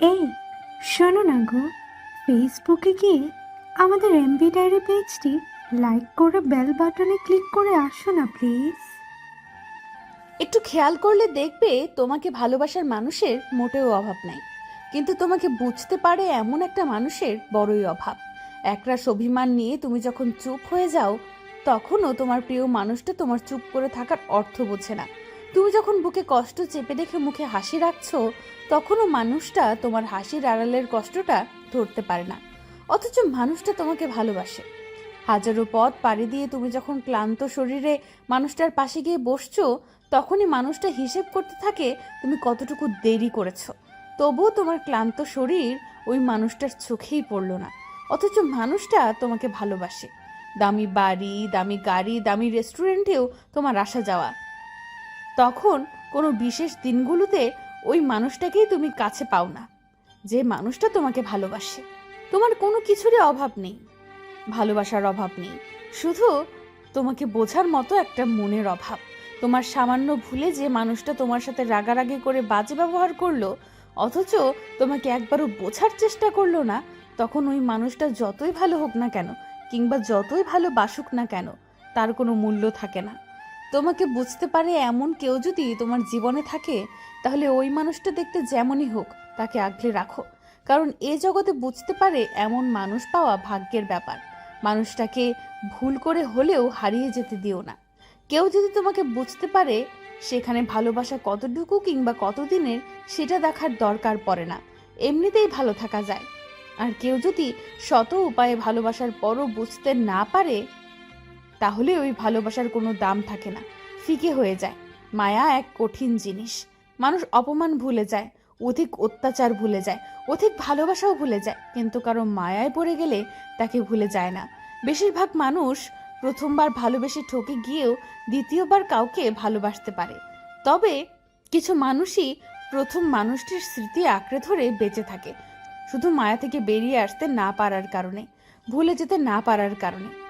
এই, শোনো না গো। ফেসবুকে গিয়ে আমাদের এমবি ডায়েরি পেজটি লাইক করে বেল বাটনে ক্লিক করে আসো না প্লিজ একটু খেয়াল করলে দেখবে তোমাকে ভালোবাসার মানুষের মোটেও অভাব নাই। কিন্তু তোমাকে বুঝতে পারে এমন একটা মানুষের বড়ই অভাব। একরাশ অভিমান নিয়ে তুমি যখন চুপ হয়ে যাও, তখনও তোমার প্রিয় মানুষটা তোমার চুপ করে থাকার অর্থ বোঝে না। তুমি যখন বুকে কষ্ট চেপে দেখে মুখে হাসি রাখছো, তখনও মানুষটা তোমার হাসির আড়ালের কষ্টটা ধরতে পারে না। অথচ মানুষটা তোমাকে ভালোবাসে। হাজারো পথ পাড়ি দিয়ে তুমি যখন ক্লান্ত শরীরে মানুষটার পাশে গিয়ে বসছো, তখনই মানুষটা হিসেব করতে থাকে, তুমি কতটুকু দেরি করেছ। তবুও তোমার ক্লান্ত শরীর ওই মানুষটার চোখেই পড়ল না। অথচ মানুষটা তোমাকে ভালোবাসে। দামি বাড়ি, দামি গাড়ি, দামি রেস্টুরেন্টেও তোমার আসা যাওয়া তখন কোনো বিশেষ দিনগুলোতে ওই মানুষটাকেই তুমি কাছে পাও না। যে মানুষটা তোমাকে ভালোবাসে। তোমার কোনো কিছুরই অভাব নেই। ভালোবাসার অভাব নেই। শুধু তোমাকে বোঝার মতো একটা মনের অভাব। তোমার সামান্য ভুলে যে মানুষটা তোমার সাথে রাগারাগি করে বাজে ব্যবহার করল, অথচ তোমাকে একবারও বোঝার চেষ্টা করল না, তখন ওই মানুষটা যতই ভালো হোক না কেন, কিংবা যতই ভালো বাসুক না কেন, তার কোনো মূল্য থাকে না। তোমাকে বুঝতে পারে এমন কেউ যদি তোমার জীবনে থাকে, তাহলে ওই মানুষটা দেখতে যেমনই হোক, তাকে আগলে রাখো। কারণ এ জগতে বুঝতে পারে এমন মানুষ পাওয়া ভাগ্যের ব্যাপার। মানুষটাকে ভুল করে হলেও হারিয়ে যেতে দিও না। কেউ যদি তোমাকে বুঝতে পারে সেখানে ভালোবাসা কতটুকু কিংবা কতদিনের, সেটা দেখার দরকার পড়ে না। এমনিতেই ভালো থাকা যায়। আর কেউ যদি শত উপায়ে ভালোবাসার পরও বুঝতে না পারে তাহলে ওই ভালোবাসার কোনো দাম থাকে না। ফিকে হয়ে যায়। মায়া এক কঠিন জিনিস। মানুষ অপমান ভুলে যায়, অধিক অত্যাচার ভুলে যায়, অধিক ভালোবাসাও ভুলে যায়, কিন্তু কারও মায়ায় পড়ে গেলে তাকে ভুলে যায় না। বেশিরভাগ মানুষ প্রথমবার ভালোবেসে ঠকে গিয়েও দ্বিতীয়বার কাউকে ভালোবাসতে পারে। তবে কিছু মানুষই প্রথম মানুষটির স্মৃতি আঁকড়ে ধরে বেঁচে থাকে। শুধু মায়া থেকে বেরিয়ে আসতে না পারার কারণে, ভুলে যেতে না পারার কারণে।